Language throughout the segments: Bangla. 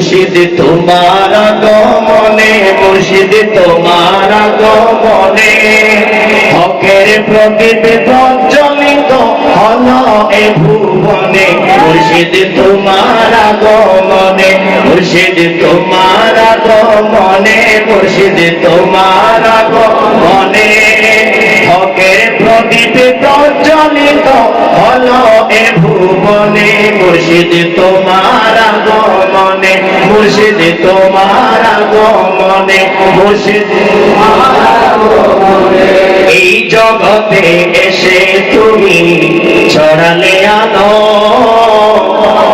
মুর্শিদ, তোমার আগমনে, মুর্শিদ, তোমার আগমনে। হকের প্রদীপ প্রজ্বলিত হল এ ভুবনে। মুর্শিদ, তোমার আগমনে, মুর্শিদ, তোমার আগমনে, মুর্শিদ, তোমার আগমনে। হকের প্রদীপ প্রজ্বলিত হল এ ভুবনে, মুর্শিদ, তোমার মুর্শিদ তোমার আগমনে মুর্শিদ এই জগতে এসে তুমি ছড়ালে আলো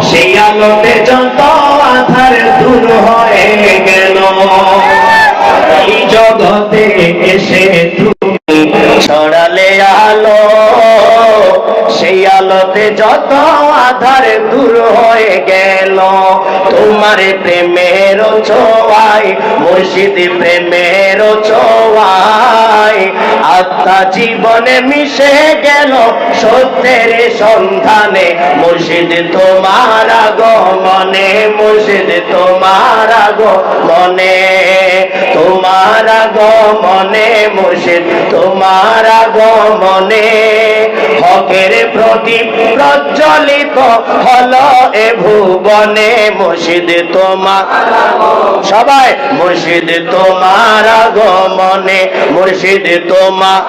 সেই আলোতে যত আধার দূর হয়ে গেল, তোমার প্রেমের ছোঁয়ায়, মুর্শিদ প্রেমের ছোঁয়ায়, আত্মা জীবনে মিশে গেল, সত্যের সন্ধানে, মুর্শিদ তোমার আগমনে, মুর্শিদ তোমার আগমনে, তোমার আগমনে মুর্শিদ, তোমার আগমনে হকের প্রদীপ প্রজ্বলিত হল এ ভুবনে। মুর্শিদ, তোমার সবাই, মুর্শিদ, তোমার আগমনে, মুর্শিদ, তোমার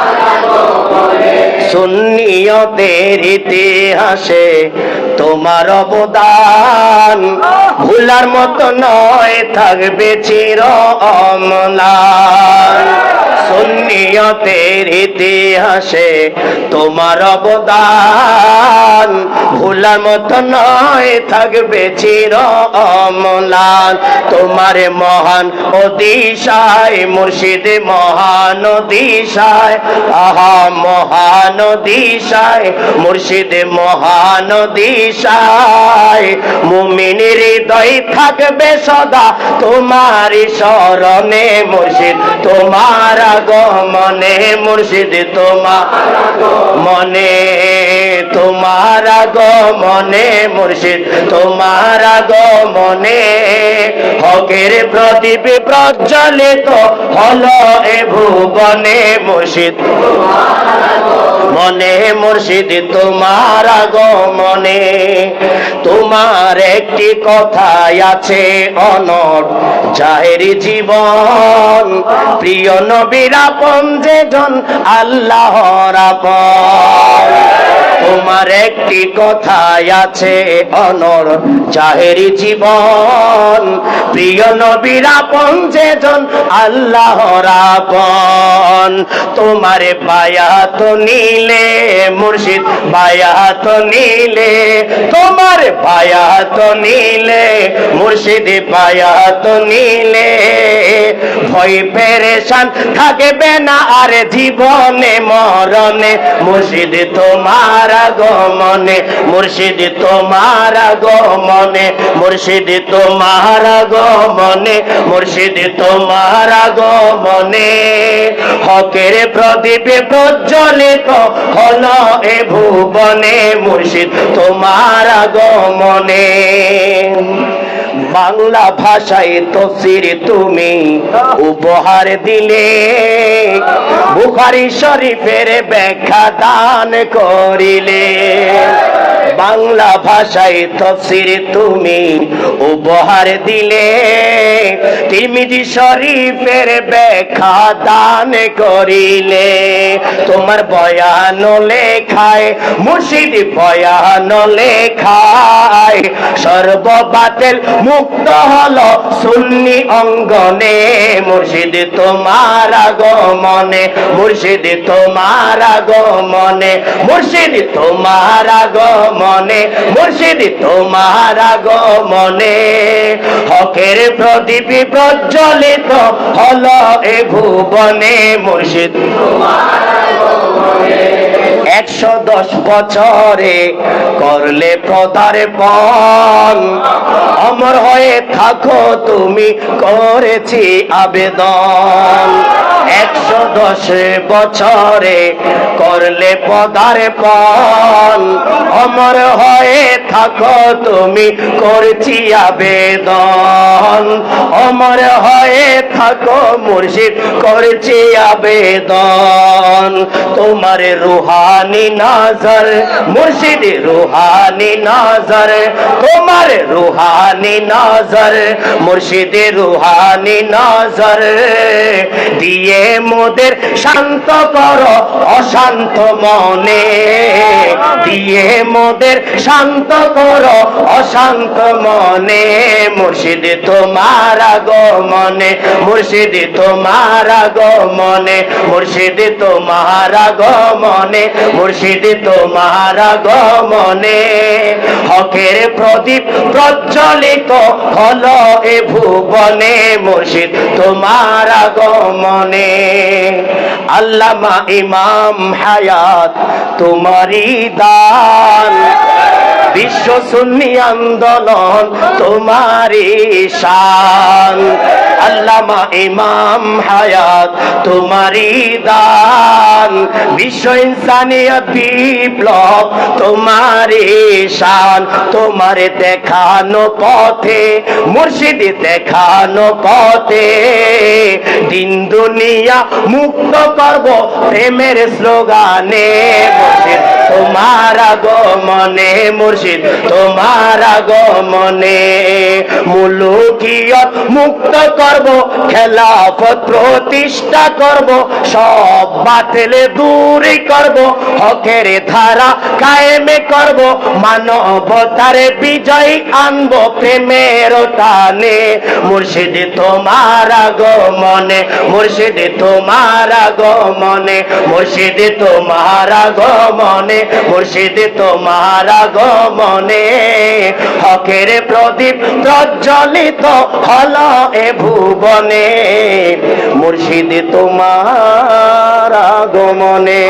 সুন্নিয়তের ইতিহাসে তোমার অবদান। ভুলার মতো নয় থাকবে চির অমলান। সুন্নিয়তের ইতিহাসে তোমার অবদান। ভুলার মতো নয় থাকবে চির অমলান। তোমার মহান অদিশায় মুর্শিদ মহান দিশায় আহা মহান দিশায় মুর্শিদ মহান দিশায় মুমিনের হৃদয় থাকবে সদা, তোমার স্মরণে মুর্শিদ, তোমার আগমনে মুর্শিদ, তোমার মনে তোমার আগমনে মুর্শিদ, তোমার আগমনে। হকের প্রদীপ প্রজ্বলিত হল এ ভুবনে মুর্শিদ মনে মুর্শিদ তোমার আগমনে, তোমার একটি কথা আছে অনট জাহেরি জীবন। প্রিয় নবীর আপন যে জন আল্লাহর আপন। তোমার একটি কথাই আছে, অনর জাহেরি জীবন। প্রিয় নবীর আপন যে জন আল্লাহর আপন। তোমার বায়াত নিলে, মুর্শিদ বায়াত নিলে, তোমার বায়াত নিলে, মুর্শিদ বায়াত নিলে। ভয় পেরেশান থাকবে না আর জীবনে মরণে। মুর্শিদ তোমার আগমনে, মুর্শিদ তোমার আগমনে, মুর্শিদ তোমার আগমনে। মুর্শিদ তোমার আগমনে। হকের প্রদীপে প্রজ্বলিত হল এ ভুবনে, মুর্শিদ তোমার আগমনে। বাংলা ভাষায় তফসির তুমি উপহার দিলে। বুখারি শরীফের ব্যাখ্যা দান করিলে। বাংলা ভাষায় তফসির তুমি উপহার দিলে। তিরমিজি শরীফের ব্যাখ্যা দান করিলে। তোমার বয়ান লেখায়, মুর্শিদ বয়ান লেখায়। সর্ববাতেল মুক্ত হলো সুন্নি অঙ্গনে। মুর্শিদ তোমার আগমনে, মুর্শিদ তোমার আগমনে, মুর্শিদ তোমার আগমনে। মুর্শিদ তোমার আগমনে। হকের প্রদীপ প্রজ্বলিত হল এ ভুবনে মুর্শিদ একশো দশ বছরে করলে প্রদারে পণ অমর হয়ে থাকো তুমি, করেছি আবেদন। একশো দশ বছরে করলে পদারে পণ অমর হয়ে থাকো তুমি, করছি আবেদন। আমার হয়ে থাকো মুর্শিদ, করছি আবেদন। তোমার রুহানি নজর, মুর্শিদ রুহানি নজর। তোমার রুহানি নজর, মুর্শিদ রুহানি নজর। দিয়ে মোদের শান্ত কর অশান্ত মনে। দিয়ে মোদের শান্ত কর অশান্ত মনে। মুর্শিদ তোমার আগমনে মুর্শিদ তোমার আগমনে, মুর্শিদ তোমার আগমনে, মুর্শিদ তোমার আগমনে। হকের প্রদীপ প্রজ্বলিত হল এ ভুবনে, মুর্শিদ তোমার আগমনে। আল্লামা ইমাম হায়াত তোমারই দান। বিশ্ব সুন্নি আন্দোলন, তোমারই শান। আল্লামা ইমাম হায়াত, তোমারই দান। বিশ্ব ইনসানিয়ত বিপ্লব, তোমারই শান। তোমার দেখানো পথে, মুর্শিদ দেখানো পথে। দিন দুনিয়া মুক্ত করব প্রেমের স্লোগানে মুর্শিদ তোমার আগমনে মুর্শিদ, তোমার আগমনে মুলুকিয়ত মুক্ত করব, খেলাফত প্রতিষ্ঠা করব, সব বাতিলে দূরে করব, হকের ধারা কায়েমে করব, মানবতার বিজয় আনব প্রেমের টানে। মুর্শিদ, তোমার আগমনে মুর্শিদ, তোমার আগমনে মুর্শিদ, তোমার আগমনে মুর্শিদ তোমার আগমনে হকের প্রদীপ প্রজ্বলিত হল এ ভুবনে। মুর্শিদ তোমার আগমনে।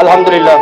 আলহামদুলিল্লাহ।